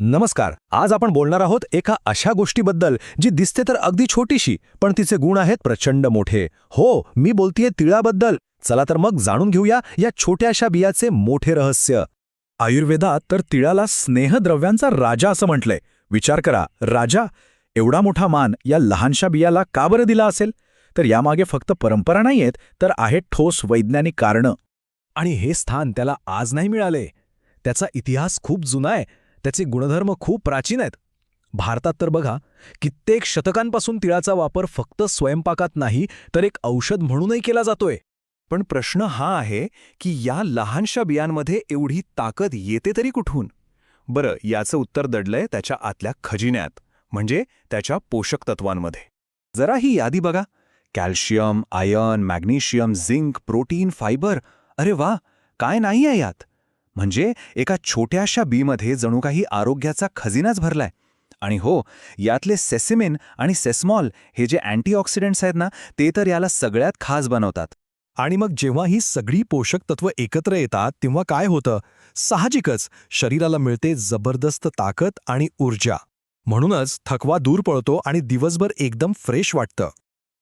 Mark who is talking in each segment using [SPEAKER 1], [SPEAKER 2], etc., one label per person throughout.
[SPEAKER 1] नमस्कार. आज आपण बोलणार आहोत एका अशा गोष्टीबद्दल जी दिसते तर अगदी छोटीशी पण तिचे गुण आहेत प्रचंड मोठे. हो मी बोलतीये तिळाबद्दल. चला तर मग जाणून घेऊया या छोट्याशा बियाचे मोठे रहस्य. आयुर्वेदात तर तिळाला स्नेहद्रव्यांचा राजा असं म्हटलंय. विचार करा राजा एवढा मोठा मान या लहानशा बियाला का बरं दिला असेल? तर यामागे फक्त परंपरा नाहीयेत तर आहेत ठोस वैज्ञानिक कारणं. आणि हे स्थान त्याला आज नाही मिळाले. त्याचा इतिहास खूप जुना आहे. त्याचे गुणधर्म खूप प्राचीन आहेत. भारतात तर बघा कित्येक शतकांपासून तिळाचा वापर फक्त स्वयंपाकात नाही तर एक औषध म्हणूनही केला जातोय. पण प्रश्न हा आहे की या लहानशा बियांमध्ये एवढी ताकद येते तरी कुठून? बरं याचं उत्तर दडलंय त्याच्या आतल्या खजिन्यात म्हणजे त्याच्या पोषक तत्वांमध्ये. जरा ही यादी बघा. Calcium iron magnesium zinc protein fibre. अरे वा काय नाही आहे यात. म्हणजे एका छोट्याशा बीमध्ये जणू काही आरोग्याचा खजिनाच भरलाय. आणि हो यातले सेसिमिन आणि सेस्मॉल हे जे अँटीऑक्सिडंट्स आहेत ना ते तर याला सगळ्यात खास बनवतात. आणि मग जेव्हा ही सगळी पोषक तत्व एकत्र येतात तेव्हा काय होतं? साहजिकच शरीराला मिळते जबरदस्त ताकद आणि ऊर्जा. म्हणूनच थकवा दूर पळतो आणि दिवसभर एकदम फ्रेश वाटतं.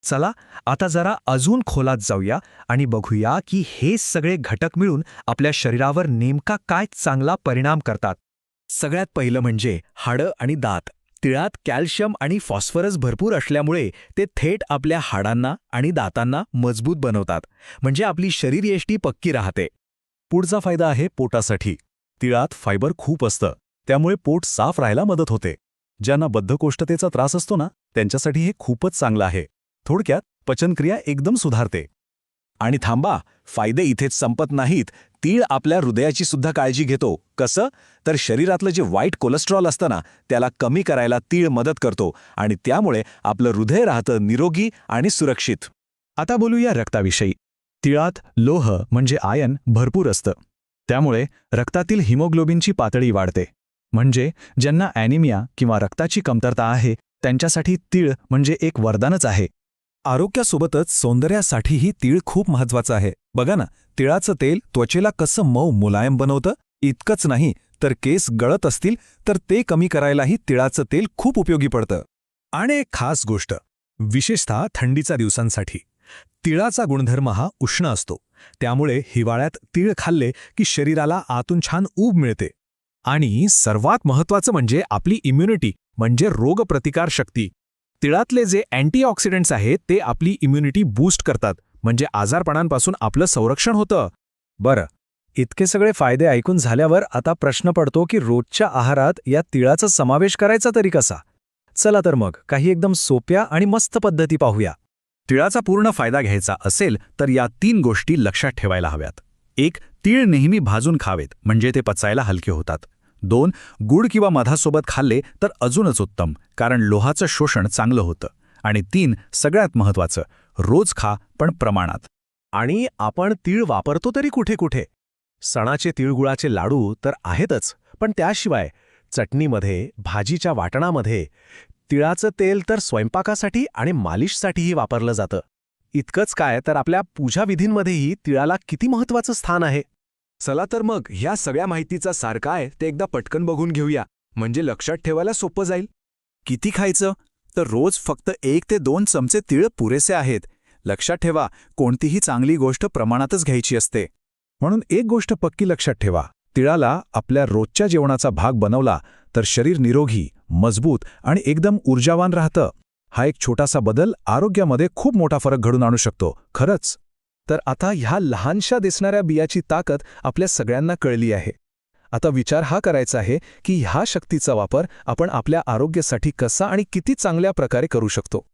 [SPEAKER 1] चला आता जरा अजून खोलात जाऊया आणि बघूया की हे सगळे घटक मिळून आपल्या शरीरावर नेमका काय चांगला परिणाम करतात. सगळ्यात पहिलं म्हणजे हाडं आणि दात. तिळात कॅल्शियम आणि फॉस्फरस भरपूर असल्यामुळे ते थेट आपल्या हाडांना आणि दातांना मजबूत बनवतात. म्हणजे आपली शरीरयष्टी पक्की राहते. पुढचा फायदा आहे पोटासाठी. तिळात फायबर खूप असतं. त्यामुळे पोट साफ राहायला मदत होते. ज्यांना बद्धकोष्ठतेचा त्रास असतो ना त्यांच्यासाठी हे खूपच चांगलं आहे. थोडक्यात पचनक्रिया एकदम सुधारते. आणि थांबा फायदे इथेच संपत नाहीत. तीळ आपल्या हृदयाची सुद्धा काळजी घेतो. कसं? तर शरीरातलं जे वाईट कोलेस्ट्रॉल असतं ना त्याला कमी करायला तीळ मदत करतो आणि त्यामुळे आपलं हृदय राहतं निरोगी आणि सुरक्षित. आता बोलूया रक्ताविषयी. तिळात लोह म्हणजे आयन भरपूर असतं. त्यामुळे रक्तातील हिमोग्लोबिनची पातळी वाढते. म्हणजे ज्यांना ॲनिमिया किंवा रक्ताची कमतरता आहे त्यांच्यासाठी तीळ म्हणजे एक वरदानच आहे. आरोग्यासोबतच सौंदर्यासाठीही तीळ खूप महत्वाचं आहे. बघा ना तिळाचं तेल त्वचेला कसं मऊ मुलायम बनवतं? इतकंच नाही तर केस गळत असतील तर ते कमी करायलाही तिळाचं तेल खूप उपयोगी पडतं. आणि एक खास गोष्ट विशेषतः थंडीच्या दिवसांसाठी. तिळाचा गुणधर्म हा उष्ण असतो. त्यामुळे हिवाळ्यात तीळ खाल्ले की शरीराला आतून छान ऊब मिळते. आणि सर्वात महत्वाचं म्हणजे आपली इम्युनिटी म्हणजे रोगप्रतिकारशक्ती. तिळातले जे अँटीऑक्सिडंट्स आहेत ते आपली इम्युनिटी बूस्ट करतात. म्हणजे आजारपणांपासून आपलं संरक्षण होतं. बरं. इतके सगळे फायदे ऐकून झाल्यावर आता प्रश्न पडतो की रोजच्या आहारात या तिळाचा समावेश करायचा तरी कसा? चला तर मग काही एकदम सोप्या आणि मस्त पद्धती पाहूया. तिळाचा पूर्ण फायदा घ्यायचा असेल तर या तीन गोष्टी लक्षात ठेवायला हव्यात. एक तीळ नेहमी भाजून खावेत म्हणजे ते पचायला हलके होतात. दोन गुड किंवा मधासोबत खाल्ले तर अजूनच उत्तम कारण लोहाचं शोषण चांगलं होतं. आणि तीन सगळ्यात महत्वाचं रोज खा पण प्रमाणात. आणि आपण तीळ वापरतो तरी कुठे कुठे? सणाचे तिळगुळाचे लाडू तर आहेतच पण त्याशिवाय चटणीमध्ये भाजीच्या वाटणामध्ये तिळाचं तेल तर स्वयंपाकासाठी आणि मालिशसाठीही वापरलं जातं. इतकंच काय तर आपल्या पूजाविधींमध्येही तिळाला किती महत्वाचं स्थान आहे? चला तर मग ह्या सगळ्या माहितीचा सार काय ते एकदा पटकन बघून घेऊया. म्हणजे लक्षात ठेवायला सोपं जाईल. किती खायचं? तर रोज फक्त एक ते दोन चमचे तीळ पुरेसे आहेत. लक्षात ठेवा कोणतीही चांगली गोष्ट प्रमाणातच घ्यायची असते. म्हणून एक गोष्ट पक्की लक्षात ठेवा. तिळाला आपल्या रोजच्या जेवणाचा भाग बनवला तर शरीर निरोगी मजबूत आणि एकदम ऊर्जावान राहतं. हा एक छोटासा बदल आरोग्यामध्ये खूप मोठा फरक घडून आणू शकतो. खरंच? तर आता ह्या लहानशा दिसणाऱ्या बियाची ताकद आपल्या सगळ्यांना कळली आहे. आता विचार हा करायचा आहे की ह्या शक्तीचा वापर आपण आपल्या आरोग्यासाठी कसा आणि किती चांगल्या प्रकारे करू शकतो.